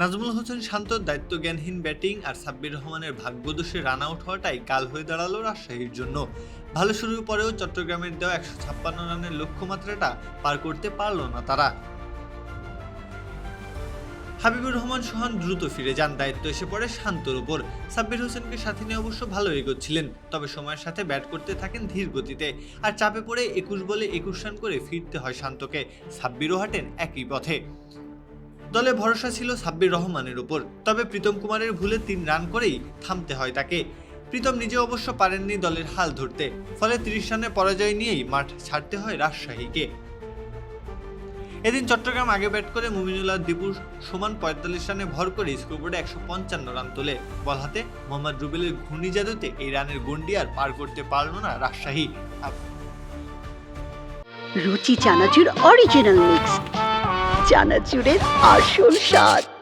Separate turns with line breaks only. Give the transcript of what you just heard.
নাজমুল হোসেন শান্তর দায়িত্বজ্ঞানহীন ব্যাটিং আর সাব্বির রহমানের ভাগ্যদোষে run out হওয়াটাই কাল হয়ে দাঁড়াল রাজশাহীর জন্য। ভালো শুরুর পরেও চট্টগ্রামের দেওয়া একশো ছাপ্পান্ন রানের লক্ষ্যমাত্রাটা পার করতে পারল না তারা। হাবিবুর রহমান সোহান দ্রুত ফিরে যান, দায়িত্ব এসে পড়ে শান্তর উপর সাব্বির হোসেনকে সাথে নিয়ে অবশ্য ভালো এগোচ্ছিলেন, তবে সময়ের সাথে ব্যাট করতে থাকেন ধীর গতিতে। আর চাপে পড়ে একুশ বলে একুশ রান করে ফিরতে হয় শান্তকে, সাব্বিরও হাঁটেন একই পথে। দলে ভরসা ছিল সাব্বির রহমানের উপর। তবে প্রীতম কুমারের ভুলে তিন রান করেই থামতে হয় তাকে। প্রীতম নিজে অবশ্য পারেননি দলের হাল ধরতে, ফলে ত্রিশ রানে পরাজয় নিয়েই মাঠ ছাড়তে হয় রাজশাহীকে। এদিন চট্টগ্রাম আগে ব্যাট করে মুমিনুল্লাহ দীপুর সমান পঁয়তাল্লিশ রানে ভর করে স্কোরবোর্ডে একশো পঞ্চান্ন রান তোলে। বল হাতে মোহাম্মদ রুবেলের ঘূর্ণি জাদুতে এই রানের গন্ডি আর পার করতে পারল না রাজশাহী।
রুচি চানাচুর অরিজিনাল মিক্স চানাচুরের আসল স্বাদ।